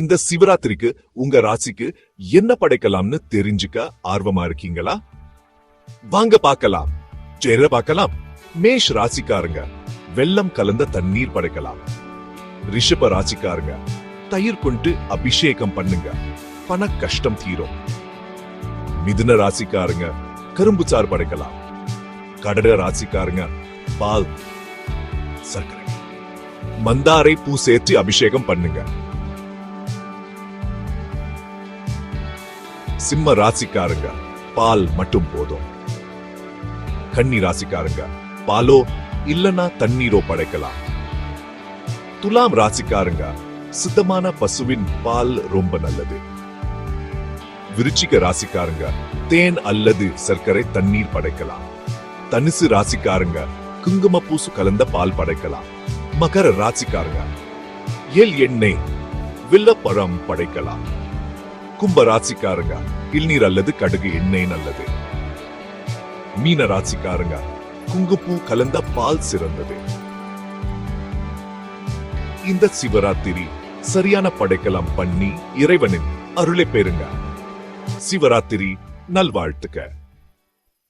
இந்த சிவராத்திரிக்கு உங்க ராசிக்கு என்ன படைக்கலாம்னு தெரிஞ்சுக்க ஆர்வமா இருக்கீங்களா? வாங்க பார்க்கலாம். சேர பார்க்கலாம். மேஷ் ராசிக்காரங்க வெள்ளம் கலந்த தண்ணீர் படைக்கலாம். ரிஷப ராசிக்காரங்க தயிர் கொண்டு அபிஷேகம் பண்ணுங்க. பண கஷ்டம் தீரும். மிதுன ராசிக்காரங்க கரும்பு சாறு படைக்கலாம். கடட ராசிக்காரங்க பால் சர்க்கரை. மந்தாரை பூ சேர்த்து அபிஷேகம் பண்ணுங்க. சிம்ம ராசிக்காரங்க பால் மட்டும் போதும். கன்னி ராசிக்காரங்க பாலோ இல்லனா தண்ணீரோ படைக்கலாம். துலாம் ராசிக்காரங்க சுத்தமான பசுவின் பால் ரொம்ப நல்லது. விருச்சிக ராசிக்காரங்க தேன் அல்லது சர்க்கரை தண்ணீர் படைக்கலாம். தனுசு ராசிக்காரங்க குங்கும பூசு கலந்த பால் படைக்கலாம். மகர ராசிக்காரங்க எல் எண்ணெய் வில்லப்பழம் படைக்கலாம். கும்ப ராசிக்காரங்க இளநீர் அல்லது கடுகு எண்ணெய் நல்லது. மீன ராசிக்காரங்க குங்குப்பூ கலந்த பால் சிறந்தது. இந்த சிவராத்திரி சரியான படைக்கலாம் பண்ணி இறைவனின் அருளை பெறுங்க. சிவராத்திரி நல்வாழ்த்துக்க